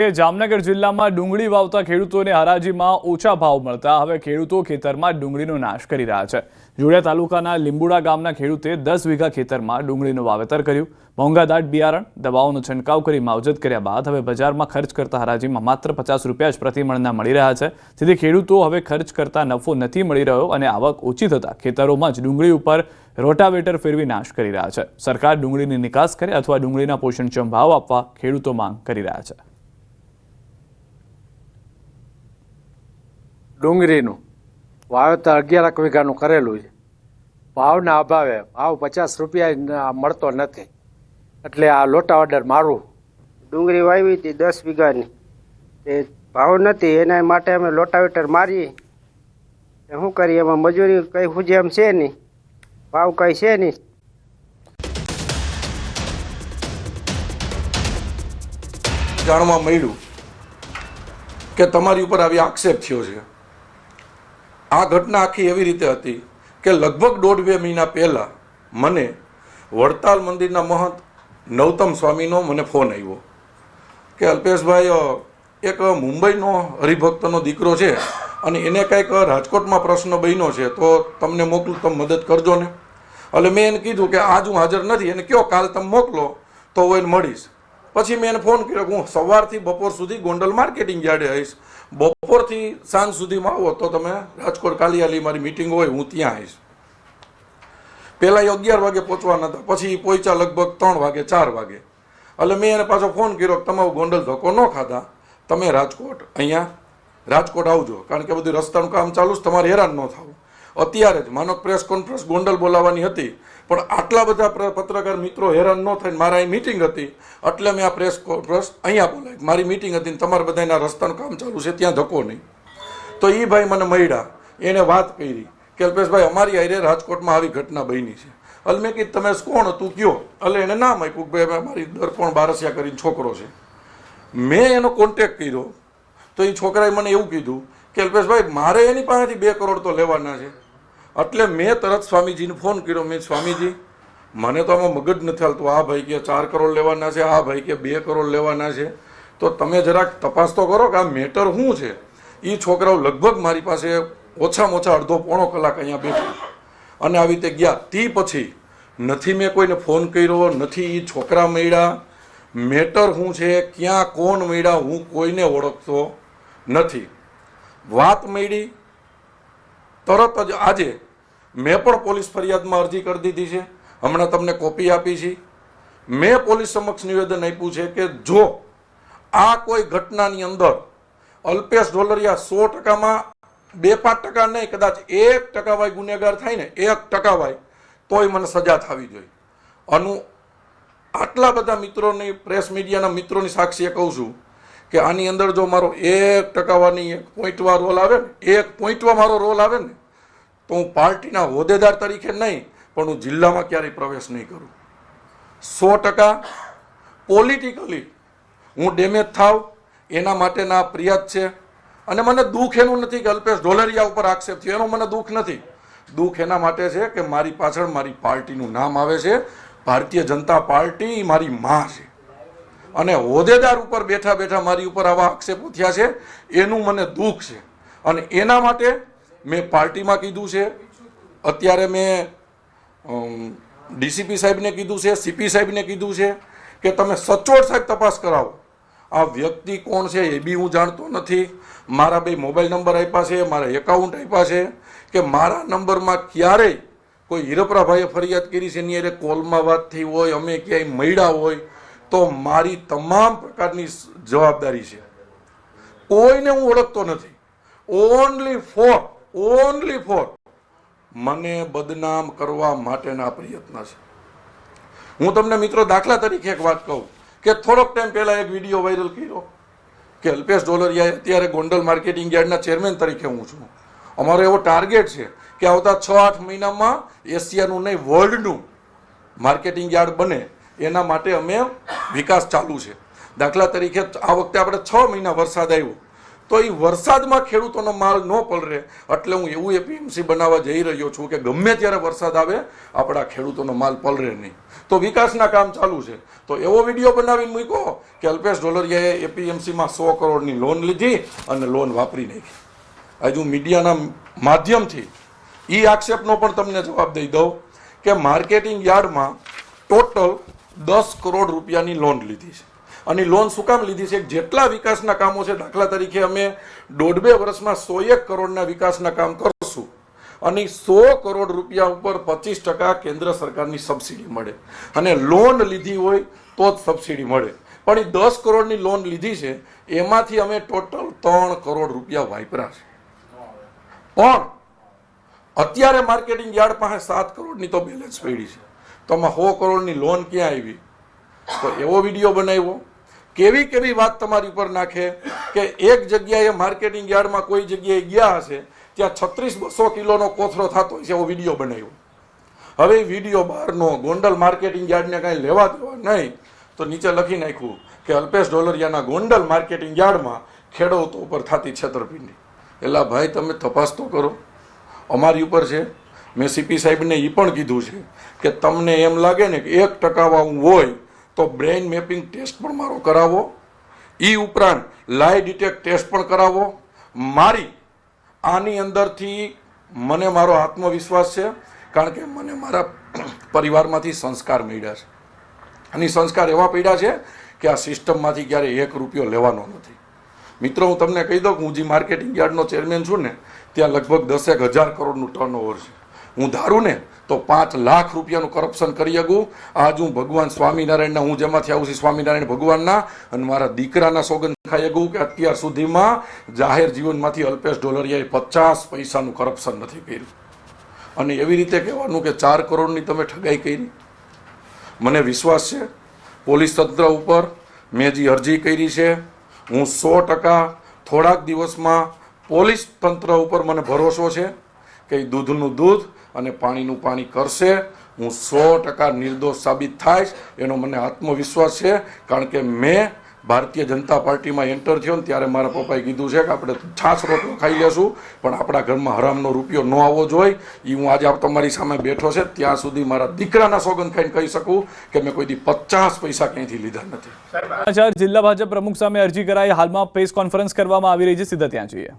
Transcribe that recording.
એ જામનગર જિલ્લામાં ડુંગળી વાવતા ખેડૂતોને હરાજીમાં ઓછા ભાવ મળતા હવે ખેડૂતો ખેતરમાં ડુંગળીનો નાશ કરી રહ્યા છે. જોડિયા તાલુકાના લીંબુડા ગામના ખેડૂતે દસ વીઘા ખેતરમાં ડુંગળીનું વાવેતર કર્યું. મોંઘાદાટ બિયારણ, દવાઓનો છંટકાવ કરી માવજત કર્યા બાદ હવે બજારમાં ખર્ચ કરતા હરાજીમાં માત્ર પચાસ રૂપિયા જ પ્રતિમણના મળી રહ્યા છે. જેથી ખેડૂતો હવે ખર્ચ કરતા નફો નથી મળી રહ્યો અને આવક ઓછી થતા ખેતરોમાં જ ડુંગળી ઉપર રોટાવેટર ફેરવી નાશ કરી રહ્યા છે. સરકાર ડુંગળીની નિકાસ કરે અથવા ડુંગળીના પોષણક્ષમ ભાવ આપવા ખેડૂતો માંગ કરી રહ્યા છે. ડુંગળીનું. વાવેતર અગિયારક વીઘાનું કરેલું છે. ભાવના અભાવે ભાવ પચાસ રૂપિયા મળતો નથી. એટલે આ લોટા ઓર્ડર મારું. ડુંગળી વાવી હતી દસ વીઘાની. તે ભાવ નથી એના માટે અમે લોટાવેટર મારીએ. શું કરીએ એમાં મજૂરી કંઈ હુજે એમ છે નહીં. ભાવ કંઈ છે નહીં. જાણવા મળ્યું કે તમારી ઉપર આવી આક્ષેપ થયો છે. આ ઘટના આખી એવી રીતે હતી કે લગભગ દોઢ બે મહિના પહેલાં મને વડતાલ મંદિરના મહંત નવતમ સ્વામીનો મને ફોન આવ્યો કે અલ્પેશભાઈ એક મુંબઈનો હરિભક્તનો દીકરો છે અને એને કંઈક રાજકોટમાં પ્રશ્ન બન્યો છે, તો તમને મોકલું, તમે મદદ કરજો ને. એટલે મેં એને કીધું કે આજ હું હાજર નથી, એને કયો કાલ તમે મોકલો, તો હું એને મળીશ. પછી મેં એને ફોન કર્યો હું સવારથી બપોર સુધી ગોંડલ માર્કેટિંગ યાર્ડે આવીશ. બપોરથી સાંજ સુધીમાં આવો તો તમે રાજકોટ કાલિયાલી મારી મિટિંગ હોય, હું ત્યાં આવીશ. પહેલાં અગિયાર વાગે પહોંચવાના હતા, પછી પહોંચ્યા લગભગ ત્રણ વાગે, ચાર વાગે. એટલે મેં એને પાછો ફોન કર્યો કે તમારો ગોંડલ ધક્કો ન ખાધા, તમે રાજકોટ અહીંયા, રાજકોટ આવજો. કારણ કે બધું રસ્તાનું કામ ચાલુ છે, તમારે હેરાન ન થવું. અત્યારે જ માનો પ્રેસ કોન્ફરન્સ ગોંડલ બોલાવવાની હતી. પણ આટલા બધા પત્રકાર મિત્રો હેરાન ન થઈને મારા અહીં મિટિંગ હતી. એટલે મેં આ પ્રેસ કોન્ફરન્સ અહીંયા બોલાવી. મારી મિટિંગ હતી ને તમારે બધાના રસ્તાનું કામ ચાલુ છે, ત્યાં ધક્કો નહીં. તો એ ભાઈ મને મળ્યા. એને વાત કરી કે અલ્પેશભાઈ, અમારી આઈરે રાજકોટમાં આવી ઘટના બની છે. એટલે મેં કીધું તમે કોણ હતું? કયો? એટલે એને નામ આપ્યું કે ભાઈ મારી દર્પણ બારસિયા કરીને છોકરો છે. મેં એનો કોન્ટેક કર્યો. તો એ છોકરાએ મને એવું કીધું કે અલ્પેશભાઈ, મારે એની પાસેથી બે કરોડ તો લેવાના છે. એટલે મેં તરત સ્વામીજીને ફોન કર્યો. મેં સ્વામીજી, મને તો આમાં મગજ નથી હાલતું. આ ભાઈ કે ચાર કરોડ લેવાના છે, આ ભાઈ કે બે કરોડ લેવાના છે. તો તમે જરાક તપાસ તો કરો કે આ મેટર શું છે? એ છોકરાઓ લગભગ મારી પાસે ઓછામાં ઓછા અડધો પોણો કલાક અહીંયા બેઠા. અને આવી રીતે ગયા. તે પછી નથી મેં કોઈને ફોન કર્યો, નથી એ છોકરા મળ્યા. મેટર શું છે? ક્યાં કોણ મળ્યા? હું કોઈને ઓળખતો નથી. વાત મળી. તરત જ આજે મેં પણ પોલીસ ફરિયાદમાં અરજી કરી દીધી છે. હમણાં તમને કોપી આપી છે. મેં પોલીસ સમક્ષ નિવેદન આપ્યું છે કે જો આ કોઈ ઘટનાની અંદર અલ્પેશ ઢોલરિયા સો ટકામાં બે પાંચ ટકા નહીં, કદાચ એક ટકાવાય ગુનેગાર થાય ને, એક ટકા વાય તોય મને સજા થવી જોઈએ. આનું આટલા બધા મિત્રોની, પ્રેસ મીડિયાના મિત્રોની સાક્ષીએ કહું છું કે આની અંદર જો મારો એક ટકાવાની એક પોઈન્ટવા રોલ આવે ને, એક પોઈન્ટવા મારો રોલ આવે ને તો હું પાર્ટીના હોદ્દેદાર તરીકે નહીં, પણ હું જિલ્લામાં ક્યારેય પ્રવેશ નહીં કરું. સો ટકા પોલિટિકલી હું ડેમેજ થાવ, એના માટેના ફરિયાદ છે. અને મને દુઃખ એનું નથી કે અલ્પેશ ઢોલરિયા ઉપર આક્ષેપ થયો, એનો મને દુઃખ નથી. દુઃખ એના માટે છે કે મારી પાછળ મારી પાર્ટીનું નામ આવે છે. ભારતીય જનતા પાર્ટી મારી માં છે. અને હોદ્દેદાર ઉપર બેઠા બેઠા મારી ઉપર આવા આક્ષેપો થયા છે. એનું મને દુઃખ છે. અને એના માટે મેં પાર્ટીમાં કીધું છે. અત્યારે મેં ડીસીપી સાહેબને કીધું છે, સીપી સાહેબને કીધું છે કે તમે સચોટ સાહેબ તપાસ કરાવો. આ વ્યક્તિ કોણ છે એ બી હું જાણતો નથી. મારા બે મોબાઈલ નંબર આપ્યા છે, મારા એકાઉન્ટ આપ્યા છે કે મારા નંબરમાં ક્યારેય કોઈ હિરપરાભાઈએ ફરિયાદ કરી છે, એની અરે કોલમાં વાત થઈ હોય, અમે ક્યાંય મળ્યા હોય, તો મારી તમામ પ્રકારની જવાબદારી છે. કોઈને હું ઓળખતો નથી. ઓનલી ફોર ઓનલી ફોર મને બદનામ કરવા માટેના પ્રયત્ન છે. હું તમને મિત્રો દાખલા તરીકે એક વાત કહું કે થોડોક ટાઈમ પહેલા એક વીડિયો વાયરલ કર્યો કે અલ્પેશ ડોલરિયા અત્યારે ગોંડલ માર્કેટિંગ યાર્ડના ચેરમેન તરીકે હું છું. અમારો એવો ટાર્ગેટ છે કે આવતા છ આઠ મહિનામાં એશિયાનું નહીં વર્લ્ડનું માર્કેટિંગ યાર્ડ બને. એના માટે અમે વિકાસ ચાલુ છે. દાખલા તરીકે આ વખતે આપણે છ મહિના વરસાદ આવ્યો. તો એ વરસાદમાં ખેડૂતોનો માલ ન પલરે. એટલે હું એવું એપીએમસી બનાવવા જઈ રહ્યો છું કે ગમે ત્યારે વરસાદ આવે, આપણા ખેડૂતોનો માલ પલરે નહીં. તો વિકાસના કામ ચાલુ છે. તો એવો વીડિયો બનાવીને મૂક્યો કે અલ્પેશ ડોલરિયાએ એપીએમસીમાં સો કરોડની લોન લીધી અને લોન વાપરી નાખી. હજુ મીડિયાના માધ્યમથી એ આક્ષેપનો પણ તમને જવાબ દઈ દઉં કે માર્કેટિંગ યાર્ડમાં ટોટલ દસ કરોડ રૂપિયાની લોન લીધી છે. અને લોન શું કામ લીધી છે? જેટલા વિકાસના કામો છે, દાખલા તરીકે અમે દોઢ બે વર્ષમાં સો એક કરોડના વિકાસના કામ કરશું. અને સો કરોડ રૂપિયા ઉપર પચીસ ટકા કેન્દ્ર સરકારની સબસિડી મળે. અને લોન લીધી હોય તો જ સબસિડી મળે. પણ એ દસ કરોડની લોન લીધી છે, એમાંથી અમે ટોટલ ત્રણ કરોડ રૂપિયા વાપરા છે. પણ અત્યારે માર્કેટિંગ યાર્ડ પાસે સાત કરોડની તો બેલેન્સ પડી છે. તો આમાં સો કરોડની લોન ક્યાં આવી? તો એવો વીડિયો બનાવ્યો. કેવી કેવી વાત તમારી ઉપર નાખે કે એક જગ્યાએ માર્કેટિંગ યાર્ડમાં કોઈ જગ્યાએ ગયા હશે, ત્યાં છત્રીસ બસો કિલોનો કોથળો થતો હોય છે એવો વીડિયો બનાવ્યો. હવે વીડિયો બહારનો ગોંડલ માર્કેટિંગ યાર્ડને કાંઈ લેવા દેવા નહીં, તો નીચે લખી નાખ્યું કે અલ્પેશ ડોલરિયાના ગોંડલ માર્કેટિંગ યાર્ડમાં ખેડૂતો ઉપર થતી છેતરપિંડી. એલા ભાઈ, તમે તપાસ તો કરો. અમારી ઉપર છે. મેં સીપી સાહેબને એ પણ કીધું છે કે તમને એમ લાગે ને કે એક ટકા હું હોય તો બ્રેઇન મેપિંગ ટેસ્ટ પણ મારો કરાવો. એ ઉપરાંત લાઈ ડિટેક્ટ ટેસ્ટ પણ કરાવો. મારી, આની અંદરથી મને મારો આત્મવિશ્વાસ છે, કારણ કે મને મારા પરિવારમાંથી સંસ્કાર મળ્યા છે. અને સંસ્કાર એવા પડ્યા છે કે આ સિસ્ટમમાંથી ક્યારે એક રૂપિયો લેવાનો નથી. મિત્રો, હું તમને કહી દઉં કે હું જે માર્કેટિંગ યાર્ડનો ચેરમેન છું ને, ત્યાં લગભગ દસેક હજાર કરોડનું ટર્નઓવર છે. હું ધારું ને તો પાંચ લાખ રૂપિયાનું કરપ્શન કરી શકું? આજ હું ભગવાન સ્વામિનારાયણના, હું જેમાંથી આવું છું સ્વામિનારાયણ ભગવાનના અને મારા દીકરાના સોગંદ ખાઈ શકું કે અત્યાર સુધીમાં જાહેર જીવનમાંથી અલ્પેશ ડોલરિયાએ પચાસ પૈસાનું કરપ્શન નથી કર્યું. અને એવી રીતે કહેવાનું કે ચાર કરોડની તમે ઠગાઈ કરી. મને વિશ્વાસ છે, પોલીસ તંત્ર ઉપર મેં જે અરજી કરી છે. હું સો ટકા થોડાક દિવસમાં પોલીસ તંત્ર ઉપર મને ભરોસો છે કે દૂધનું દૂધ અને પાણીનું પાણી કરશે. હું સો ટકા નિર્દોષ સાબિત થાઈશ. એનો મને આત્મવિશ્વાસ છે. કારણ કે મેં ભારતીય જનતા પાર્ટીમાં એન્ટર થયો ને ત્યારે મારા પપ્પાએ કીધું છે કે આપણે છાસ રોટલો ખાઈ લેશું, પણ આપણા ઘરમાં હરામનો રૂપિયો ન આવવો જોઈએ. એ હું આજે તમારી સામે બેઠો છે, ત્યાં સુધી મારા દીકરાના સોગંદ ખાઈને કહી શકું કે મેં કોઈ દી પચાસ પૈસા ક્યાંયથી લીધા નથી. જિલ્લા ભાજપ પ્રમુખ સામે અરજી કરાઈ. હાલમાં પ્રેસ કોન્ફરન્સ કરવામાં આવી રહી છે. સીધા ત્યાં જોઈએ.